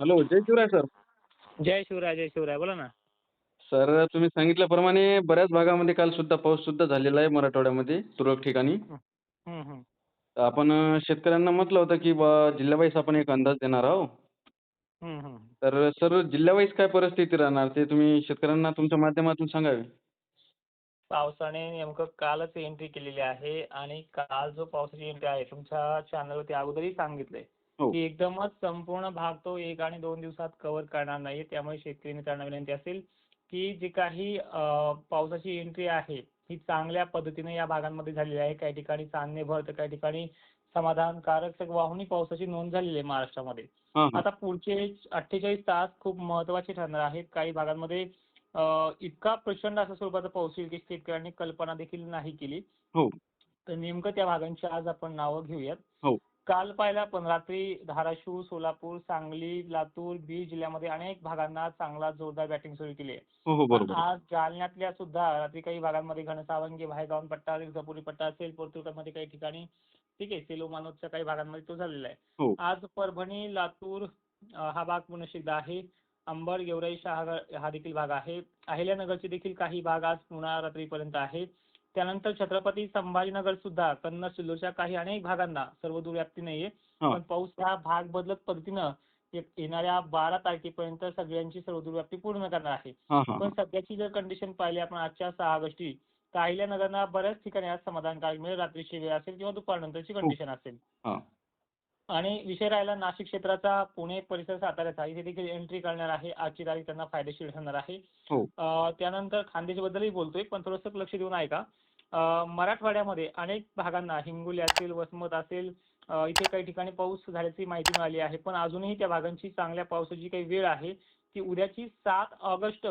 Hello जय Shivrai sir जय शिवराय जय शिवराय बोला ना सर तुम्ही सांगितल्याप्रमाणे बऱ्याच भागामध्ये काल सुद्धा पाऊस सुद्धा झालेला आहे मराठवाड्यामध्ये तुरळक ठिकाणी हम्म, हम्म. तर आपण अं, शेतकऱ्यांना म्हटलं होतं की बा जिल्ह्यावाईज आपण एक अंदाज देणार आहोत हम्म, हम्म. तर सर जिल्ह्यावाईज काय परिस्थिती राहणार ते तुम्ही शेतकऱ्यांना तुमच्या माध्यमातून सांगावे पावसाने नेमकं कालच एंट्री केलेली आहे आणि काल जो पावसाची एंट्री आहे तुमच्या चॅनलवरती अगोदरही सांगितलंय. की एकदमच संपूर्ण भाग तो एक आणि दोन दिवसात कव्हर करणार नाही त्यामुळे शेतकरी मित्रांना विनंती असेल की जी काही पावसाची एंट्री आहे ही चांगल्या पद्धतीने या भागांमध्ये झालेली आहे. काही ठिकाणी चांदणेभर तर काही ठिकाणी समाधानकारक वाहुनी पावसाची नोंद झालेली आहे महाराष्ट्रामध्ये. हां हां. आता पुढचे अठ्ठेचाळीस तास खूप महत्त्वाचे ठरणार आहेत. काही भागांमध्ये इतका प्रचंड असा स्वरूपाचा पाऊस येईल की शेतकऱ्यांनी कल्पना देखील नाही केली. हो. तर नेमकं त्या भागांची आज आपण नावं घेऊयात. हो. काल पाहिला पण रात्री धाराशिव सोलापूर सांगली लातूर बीड जिल्ह्यामध्ये अनेक भागांना चांगला जोरदार बॅटिंग सुरू केली आहे. हो हो आज जालन्यातल्या सुद्धा रात्री काही भागांमध्ये घनसावंगी भायगाव पट्टा विरजापुरी पट्टा असेल पोर्तुगालमध्ये काही ठिकाणी ठीक आहे सेलो मानोदच्या काही भागांमध्ये तो झालेला आहे. हो. आज परभणी लातूर हा भाग पुनश्चित आहे. अंबड गेवराई शहागड हा देखील भाग आहे. अहिल्यानगरचे देखील काही भाग आज पुन्हा रात्रीपर्यंत आहेत. त्यानंतर छत्रपती संभाजीनगर सुद्धा कन्नड सिल्लोडच्या काही अनेक भागांना सर्वदूर व्याप्ती नाहीये. हा. पण पाऊस हा भाग बदलत पद्धतीनं येणाऱ्या बारा तारखेपर्यंत सगळ्यांची सर्वदूर व्याप्ती पूर्ण करणार आहे. पण सध्याची जर कंडिशन पाहिली आपण आजच्या सहा ऑगस्टची तर अहिल्यानगरला बऱ्याच ठिकाणी आज समाधानकारक मिळेल. रात्रीची वेळ असेल किंवा दुपारनंतरची कंडिशन असेल. हां. आणि विषय राहिला नाशिक क्षेत्राचा पुणे परिसर साताऱ्याचा. इथे देखील एंट्री करणार आहे. आजची तारीख त्यांना फायदेशीर ठरणार आहे. हो. अं, त्यानंतर खानदेशबद्दलही बोलतोय पण थोडंसं लक्ष देऊन ऐका. मराठवाड्यामध्ये अनेक भागांना हिंगोली असेल वसमत असेल इथे काही ठिकाणी पाऊस झाल्याची माहिती मिळाली आहे. पण अजूनही त्या भागांची चांगल्या पावसाची काही वेळ आहे ती उद्याची सात ऑगस्ट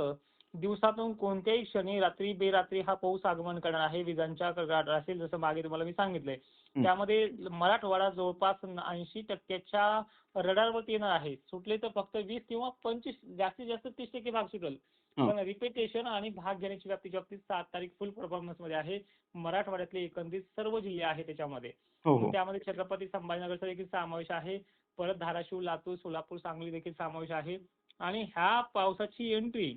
दिवसातून कोणत्याही क्षणी रात्री बेरात्री हा पाऊस आगमन करणार आहे विजांच्या कडकडाट असेल जसं मागे तुम्हाला मी सांगितलंय. त्यामध्ये मराठवाडा जवळपास ऐंशी टक्क्याच्या रडारवरती येणार आहे. सुटले तर फक्त वीस किंवा पंचवीस जास्तीत जास्त तीस टक्के भाग सुटेल. पण रिपिटेशन आणि भाग घेण्याची व्याप्ती बाबतीत सात तारीख फुल परफॉर्मन्समध्ये आहे. मराठवाड्यातले एकंदरीत सर्व जिल्हे आहेत त्याच्यामध्ये. हो हो. त्यामध्ये छत्रपती संभाजीनगरचा देखील समावेश आहे. परत धाराशिव लातूर सोलापूर सांगली देखील समावेश आहे. आणि ह्या पावसाची एंट्री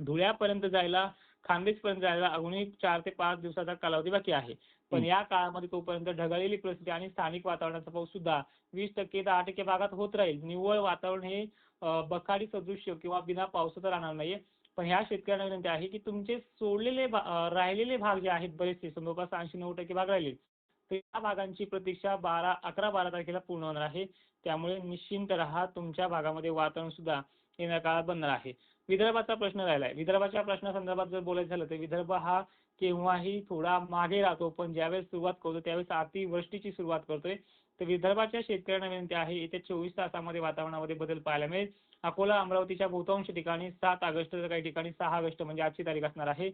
धुळ्यापर्यंत जायला खानदेशपर्यंत जायला अजूनही चार ते पाच दिवसाचा कालावधी बाकी आहे. पण. या काळामध्ये तोपर्यंत ढगाळलेली परिस्थिती आणि स्थानिक वातावरणाचा पाऊस सुद्धा वीस टक्के दहा टक्के भागात होत राहील. निव्वळ वातावरण हे अं, बकाडी सदृश्य किंवा बिना पावसाचं राहणार नाहीये. पण ह्या शेतकऱ्यांना विनंती आहे की तुमचे सोडलेले राहिलेले भाग जे आहेत बरेचसे जवळपास ऐंशी नऊ टक्के भाग राहिले तर या भागांची प्रतीक्षा बारा अकरा बारा तारखेला पूर्ण होणार आहे. त्यामुळे निश्चिंत राहा तुमच्या भागामध्ये वातावरण सुद्धा येणाऱ्या काळात बनणार आहे. विदर्भाचा प्रश्न राहिलाय. विदर्भाच्या प्रश्नासंदर्भात जर बोलायचं झालं तर विदर्भ हा केव्हाही थोडा मागे राहतो पण ज्यावेळेस सुरुवात करतो त्यावेळेस अतिवृष्टीची सुरुवात करतोय. तर विदर्भाच्या शेतकऱ्यांना विनंती आहे येत्या चोवीस तासामध्ये वातावरणामध्ये बदल पाहायला मिळेल. अकोला अमरावतीच्या बहुतांश ठिकाणी सात ऑगस्ट तर काही ठिकाणी सहा ऑगस्ट म्हणजे आजची तारीख असणार आहे.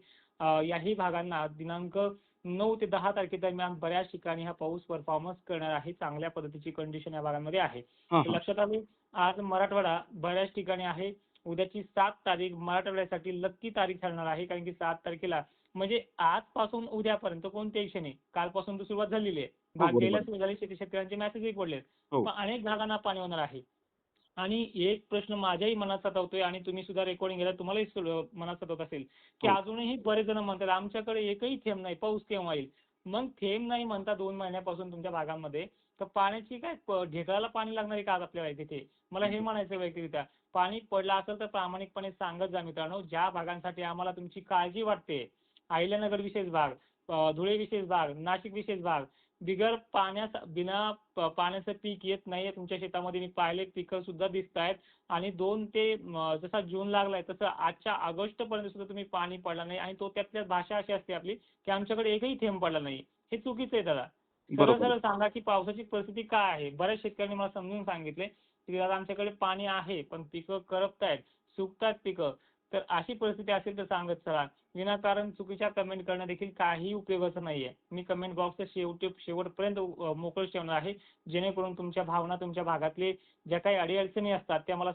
याही भागांना दिनांक नऊ ते दहा तारखेदरम्यान बऱ्याच ठिकाणी हा पाऊस परफॉर्मन्स करणार आहे. चांगल्या पद्धतीची कंडिशन या भागांमध्ये आहे. लक्षात आले आज मराठवाडा बऱ्याच ठिकाणी आहे. उद्याची सात तारीख मराठवाड्यासाठी लक्की तारीख ठरणार आहे कारण की सात तारखेला म्हणजे आजपासून उद्यापर्यंत कोणत्याही क्षणी कालपासून तर सुरुवात झालेली आहे. भाग बरोबर. घ्यायला सुरू झाली शेती शेतकऱ्यांचे मेसेजही पडलेत. हो. पण अनेक भागांना पाणी होणार आहे. आणि एक प्रश्न माझ्याही मनात सतावतोय आणि तुम्ही सुद्धा रेकॉर्डिंग केलं तुम्हालाही मनात सतावत असेल की हो. अजूनही बरेच जण म्हणतात आमच्याकडे एकही थेंब नाही पाऊस केव्हा येईल? मग थेंब नाही म्हणता दोन महिन्यापासून तुमच्या भागांमध्ये तर पाण्याची काय ढेकळाला पाणी लागणार आहे का आज आपल्याला तिथे? मला हे म्हणायचं वैयक्तिकरित्या. पाणी पडलं असेल तर प्रामाणिकपणे सांगत जा मित्रांनो. ज्या भागांसाठी आम्हाला तुमची काळजी वाटते अहिल्यानगर विशेष भाग धुळे विशेष भाग नाशिक विशेष भाग बिगर पाण्याचा बिना पाण्याचं पीक येत नाहीये तुमच्या शेतामध्ये. मी पाहिले पिकं सुद्धा दिसत आहेत. आणि दोन ते जसा जून लागलाय तसं आजच्या ऑगस्ट पर्यंत सुद्धा तुम्ही पाणी पडला नाही. आणि तो त्यातल्या भाषा अशी असते आपली की आमच्याकडे एकही थेंब पडला नाही. हे चुकीचं आहे दादा. सरळ बरोबर. सरळ सांगा की पावसाची परिस्थिती काय आहे? बऱ्याच शेतकऱ्यांनी मला समजून सांगितले. दादा आमच्याकडे पाणी आहे पण पिकं करपतायत सुकतायत पिकं. तर अशी परिस्थिती असेल तर सांगत चला. विनाकारण चुकीच्या कमेंट करणं देखील काही उपयोगाचं नाहीये. मी कमेंट बॉक्सच्या शेवटी शेवटपर्यंत मोकळं ठेवणार आहे. जेणेकरून तुमच्या भावना तुमच्या भागातले ज्या काही अडीअडचणी असतात त्या मला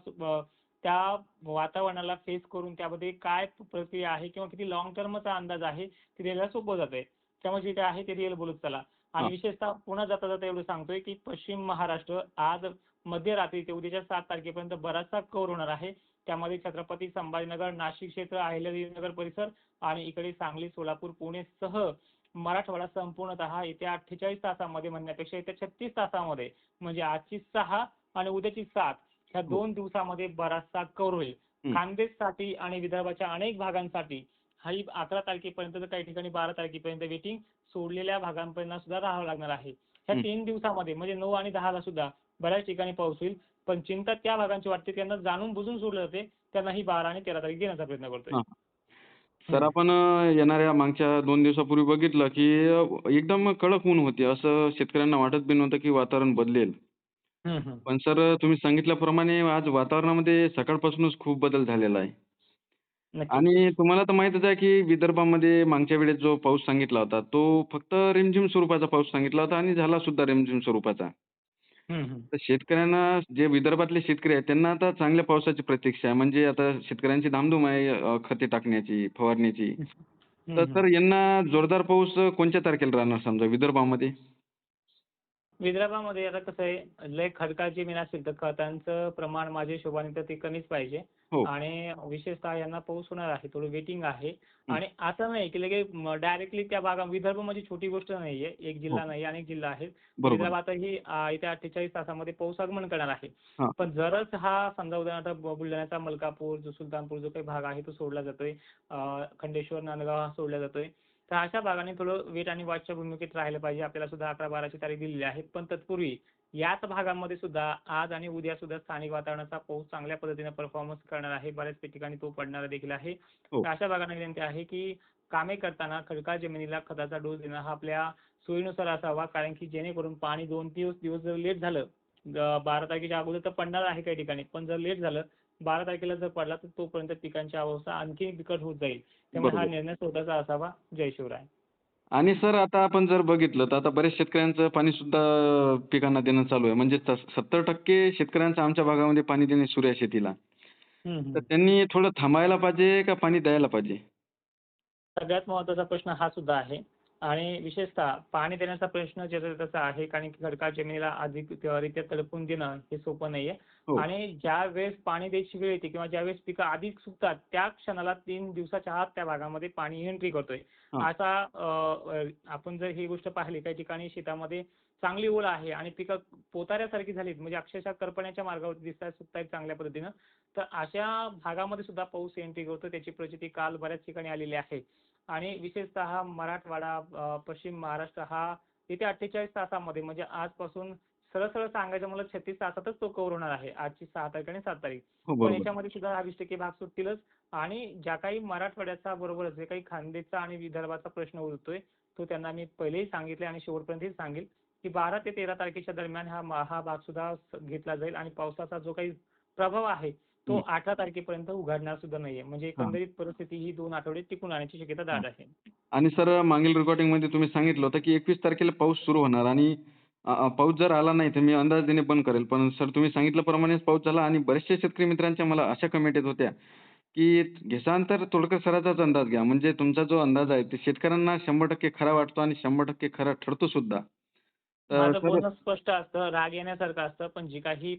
त्या वातावरणाला फेस करून त्यामध्ये काय प्रक्रिया आहे किंवा किती लॉंग टर्मचा अंदाज आहे ते द्यायला सोपं जातंय. त्यामुळे जे काय आहे ते रिअल बोलत चला. आणि. विशेषतः पुन्हा जाता जाता एवढं सांगतोय की पश्चिम महाराष्ट्र आज मध्यरात्री ते उद्याच्या सात तारखेपर्यंत बराचसा कव्हर होणार आहे त्यामध्ये छत्रपती संभाजीनगर नाशिक क्षेत्र अहिल्यादेवीनगर परिसर आणि इकडे सांगली सोलापूर पुणे सह मराठवाडा संपूर्णतः येत्या अठ्ठेचाळीस तासामध्ये म्हणण्यापेक्षा येत्या छत्तीस तासामध्ये म्हणजे आजची सहा आणि उद्याची सात ह्या हो. दोन दिवसामध्ये बराचसा कव्हर होईल. खानदेशसाठी आणि विदर्भाच्या अनेक भागांसाठी ही अकरा तारखेपर्यंत तर काही ठिकाणी बारा तारखेपर्यंत वेटिंग सोडलेल्या भागांपर्यंत सुद्धा राहावं लागणार आहे ह्या. तीन दिवसामध्ये म्हणजे नऊ आणि दहाला सुद्धा बऱ्याच ठिकाणी पाऊस होईल पण चिंता त्या भागांची वाटते त्यांना जाणून बुजून सोडलं जाते त्यांना ही बारा आणि तेरा तारीख देण्याचा प्रयत्न करतोय. सर आपण येणाऱ्या मागच्या दोन दिवसापूर्वी बघितलं की एकदम कडक ऊन होते असं शेतकऱ्यांना वाटत बी नव्हतं की वातावरण बदलेल. पण सर तुम्ही सांगितल्याप्रमाणे आज वातावरणामध्ये सकाळपासूनच खूप बदल झालेला आहे. आणि तुम्हाला तर माहीतच आहे की विदर्भामध्ये मागच्या वेळेस जो पाऊस सांगितला होता तो फक्त रिमझिम स्वरूपाचा पाऊस सांगितला होता आणि झाला सुद्धा रिमझिम स्वरूपाचा. तर शेतकऱ्यांना जे विदर्भातले शेतकरी आहेत त्यांना आता चांगल्या पावसाची प्रतीक्षा आहे. म्हणजे आता शेतकऱ्यांची धामधूम आहे अ, खते टाकण्याची फवारण्याची तर. सर यांना जोरदार पाऊस कोणत्या तारखेला राहणार समजा विदर्भामध्ये? विदर्भामध्ये आता कसं आहे लय खडकाळ जमीन असेल तर खतांचं प्रमाण माझ्या हिशोबाने तर ते कमीच पाहिजे. हो. आणि विशेषतः यांना पाऊस होणार आहे थोडं वेटिंग आहे. आणि असं नाही की लगे डायरेक्टली त्या भागा विदर्भ म्हणजे छोटी गोष्ट नाहीये एक जिल्हा हो. नाही अनेक जिल्हा आहेत. बरोबर. विदर्भातही अं, येत्या अठ्ठेचाळीस तासामध्ये पाऊस आगमन करणार आहे. हा. पण जरच हा समजा उदाहरणार्थ ब- बुलढाण्याचा मलकापूर जो सुलतानपूर जो काही भाग आहे तो सोडला जातोय. अं, खंडेश्वर नांदगाव हा सोडला जातोय. तर अशा भागाने थोडं वेट आणि वॉचच्या भूमिकेत राहिलं पाहिजे. आपल्याला सुद्धा अकरा बाराची तारीख दिलेली आहे. पण तत्पूर्वी याच भागामध्ये सुद्धा आज आणि उद्या सुद्धा स्थानिक वातावरणाचा पाऊस चांगल्या पद्धतीने परफॉर्मन्स करणार आहे. बऱ्याच ठिकाणी तो पडणारा देखील आहे. हो. तर अशा भागांना विनंती आहे की कामे करताना खडकाळ जमिनीला खताचा डोस देणं हा आपल्या सोयीनुसार असावा. कारण की जेणेकरून पाणी दोन दिवस दिवस जर लेट झालं बारा तारखेच्या अगोदर तर पडणार आहे काही ठिकाणी. पण जर लेट झालं बारा तारखेला जर पडला तर तोपर्यंत पिकांची अवस्था आणखी बिकट होत जाईल. त्यामुळे हा बरोबर. निर्णय स्वतःचा असावा. जय शिवराय. आणि सर आता आपण जर बघितलं तर आता बरेच शेतकऱ्यांचं पाणी सुद्धा पिकांना देणं चालू आहे. म्हणजे सत्तर टक्के शेतकऱ्यांचं आमच्या भागामध्ये पाणी देणे सुरू आहे शेतीला. हम्म, हम्म. तर त्यांनी थोडं थांबायला पाहिजे का पाणी द्यायला पाहिजे? सगळ्यात महत्त्वाचा प्रश्न हा सुद्धा आहे. आणि विशेषतः पाणी देण्याचा प्रश्न त्याचा आहे कारण की खडकाळ जमिनीला अधिकरित्या तडपून देणं हे सोपं नाहीये. हो. आणि ज्या वेळेस पाणी द्यायची वेळ येते किंवा ज्या वेळेस पिकं अधिक सुकतात त्या क्षणाला तीन दिवसाच्या आत त्या भागामध्ये पाणी एंट्री करतोय. अं, आपण जर ही गोष्ट पाहिली काही ठिकाणी शेतामध्ये चांगली ओळ आहे आणि पिकं पोताऱ्यासारखी झालीत म्हणजे अक्षरशः करपण्याच्या मार्गावरती दिसतात सुकतायत चांगल्या पद्धतीनं तर अशा भागामध्ये सुद्धा पाऊस एंट्री करतो त्याची प्रचिती काल बऱ्याच ठिकाणी आलेली आहे. आणि विशेषतः मराठवाडा पश्चिम महाराष्ट्र हा येत्या अठ्ठेचाळीस तासामध्ये म्हणजे आजपासून सरळ सरळ सांगायचं मला छत्तीस तासातच तो कव्हर होणार आहे आजची सहा तारीख आणि सात तारीख. हो पण बरोबर. याच्यामध्ये सुद्धा हा वीस टक्के भाग सुटतीलच आणि ज्या काही मराठवाड्याचा बरोबरच जे काही खानदेशचा आणि विदर्भाचा प्रश्न उरतोय तो त्यांना मी पहिलेही सांगितले आणि शेवटपर्यंतही सांगेल की बारा ते तेरा तारखेच्या दरम्यान हा हा भाग सुद्धा घेतला जाईल आणि पावसाचा जो काही प्रभाव आहे तो. अठरा तारखेपर्यंत उघडणार सुद्धा नाहीये. म्हणजे एकंदरीत परिस्थिती ही दोन आठवडे टिकून राहण्याची शक्यता दाट आहे. आणि सर मागील रेकॉर्डिंगमध्ये तुम्ही सांगितलं होतं की एकवीस तारखेला पाऊस सुरू होणार आणि पाऊस जर आला नाही तर मी अंदाज देणे बंद करेल. पण सर तुम्ही सांगितल्याप्रमाणेच पाऊस झाला आणि बरेचसे शेतकरी मित्रांच्या मला अशा कमेंट येत होत्या की घेसान तर तोडकर सरांचाच अंदाज घ्या. म्हणजे तुमचा जो अंदाज आहे ते शेतकऱ्यांना शंभर टक्के खरा वाटतो आणि शंभर टक्के खरा ठरतो सुद्धा. माझं बोलणं स्पष्ट असतं राग येण्यासारखं असतं पण जी काही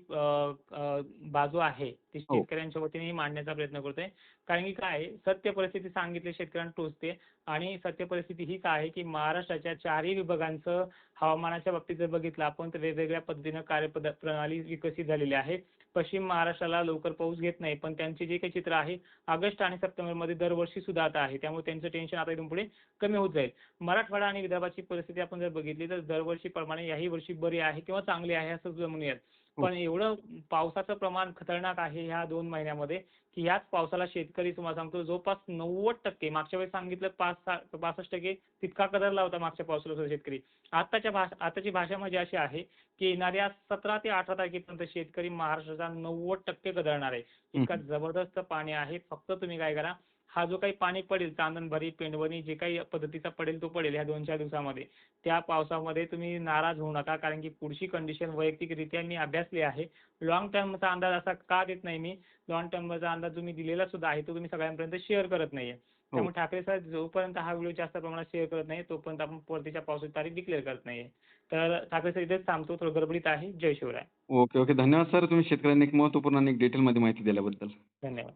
बाजू आहे ती हो. शेतकऱ्यांच्या वतीनेही मांडण्याचा प्रयत्न करतोय. कारण की काय आहे, सत्य परिस्थिती सांगितली शेतकऱ्यांना टोचते. आणि सत्य परिस्थिती हीच आहे की महाराष्ट्राच्या चारही विभागांचं हवामानाच्या बाबतीत जर बघितलं आपण तर वेगवेगळ्या पद्धतीनं कार्यपद प्रणाली विकसित झालेली आहे. पश्चिम महाराष्ट्राला लवकर पाऊस घेत नाही पण त्यांचे जे काही चित्र आहे ऑगस्ट आणि सप्टेंबरमध्ये दरवर्षी सुद्धा आता आहे. त्यामुळे त्यांचं टेन्शन आता इथून पुढे कमी होत जाईल. मराठवाडा आणि विदर्भाची परिस्थिती आपण जर बघितली तर दरवर्षीप्रमाणे याही वर्षी बरी आहे किंवा चांगली आहे असं जमून म्हणूयात पण एवढं पावसाचं प्रमाण खतरनाक आहे ह्या दोन महिन्यामध्ये की ह्याच पावसाला शेतकरी तुम्हाला सांगतो जवळपास नव्वद टक्के मागच्या वेळेस सांगितलं पाच सहा पासष्ट टक्के तितका कदरला होता मागच्या पावसाला सुद्धा शेतकरी. आताच्या भाषा आताची भाषा म्हणजे अशी आहे की येणाऱ्या सतरा ते अठरा तारखेपर्यंत शेतकरी महाराष्ट्राचा नव्वद टक्के कदरणार आहे. इतका जबरदस्त पाणी आहे. फक्त तुम्ही काय करा हा जो काही पाणी पडेल चांदणभरी पेंडवणी जे काही पद्धतीचा पडेल तो पडेल ह्या दोन चार दिवसामध्ये. त्या पावसामध्ये तुम्ही नाराज होऊ नका कारण की पुढची कंडिशन वैयक्तिकरित्या मी अभ्यासली आहे. लॉंग टर्मचा अंदाज असा का देत नाही मी. लॉंग टर्मचा अंदाज मी दिलेला सुद्धा आहे तो तुम्ही सगळ्यांपर्यंत शेअर करत नाहीये. त्यामुळे ठाकरे साहेब जोपर्यंत हा व्हिडिओ जास्त प्रमाणात शेअर करत नाही तोपर्यंत आपण परतीच्या पावसाची तारीख डिक्लेअर करत नाहीये. तर ठाकरे सर इथेच थांबतो थोडं गडबडीत आहे. जय शिवराय. Okay okay. धन्यवाद सर तुम्ही शेतकऱ्यांना एक महत्त्वपूर्ण आणि डिटेलमध्ये माहिती दिल्याबद्दल. धन्यवाद.